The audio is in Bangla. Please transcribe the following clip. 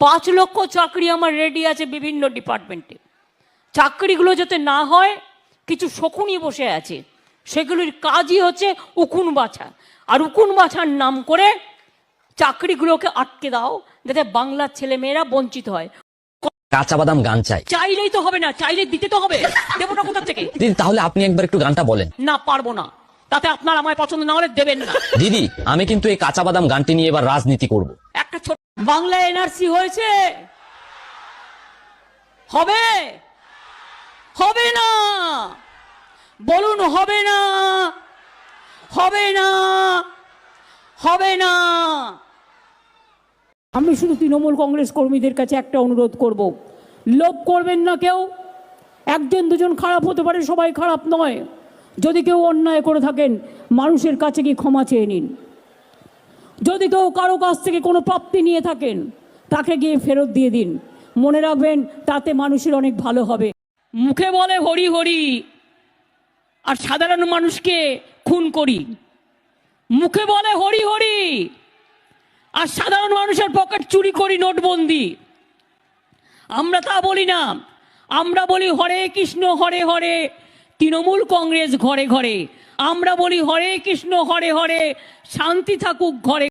পাঁচ লক্ষ চাকরি আমার রেডি আছে বিভিন্ন ডিপার্টমেন্টে চাকরিগুলো যাতে না হয় কিছু শকুনি বসে আছে। সেগুলির কাজই হচ্ছে উকুন বাছা। আর উকুন বাছার নাম করে চাকরিগুলোকে আটকে দাও যাতে বাংলার ছেলেমেয়েরা বঞ্চিত হয়। কাঁচা বাদাম গান চাই। চাইলেই তো হবে না চাইলে দিতে তো হবে। দেবো না কোথা থেকে? দিদি তাহলে আপনি একবার একটু গানটা বলেন। না পারব না। তাতে আপনার আমায় পছন্দ না হলে দেবেন না। দিদি আমি কিন্তু এই কাঁচা বাদাম গানটি নিয়ে এবার রাজনীতি করব। একটা ছোট বাংলা এনআরসি হয়েছে। হবে? হবে না। বলুন, হবে না। হবে না। হবে না। আমি শুধু তৃণমূল কংগ্রেস কর্মীদের কাছে একটা অনুরোধ করব। লোভ করবেন না কেউ। একজন, দুজন খারাপ হতে পারে, সবাই খারাপ নয়। যদি কেউ অন্যায় করে থাকেন, মানুষের কাছে কি ক্ষমা চেয়ে নিন? যদি কেউ কারও কাছ থেকে কোনো প্রাপ্তি নিয়ে থাকেন, তাকে গিয়ে ফেরত দিয়ে দিন। মনে রাখবেন, তাতে মানুষের অনেক ভালো হবে। মুখে বলে হরি হরি, আর সাধারণ মানুষকে খুন করি। মুখে বলে হরি হরি, আর সাধারণ মানুষের পকেট চুরি করি নোটবন্দি। আমরা তা বলি না। আমরা বলি হরে কৃষ্ণ, হরে হরে, তৃণমূল কংগ্রেস ঘরে ঘরে। আমরা বলি হরে কৃষ্ণ, হরে হরে, শান্তি থাকুক ঘরে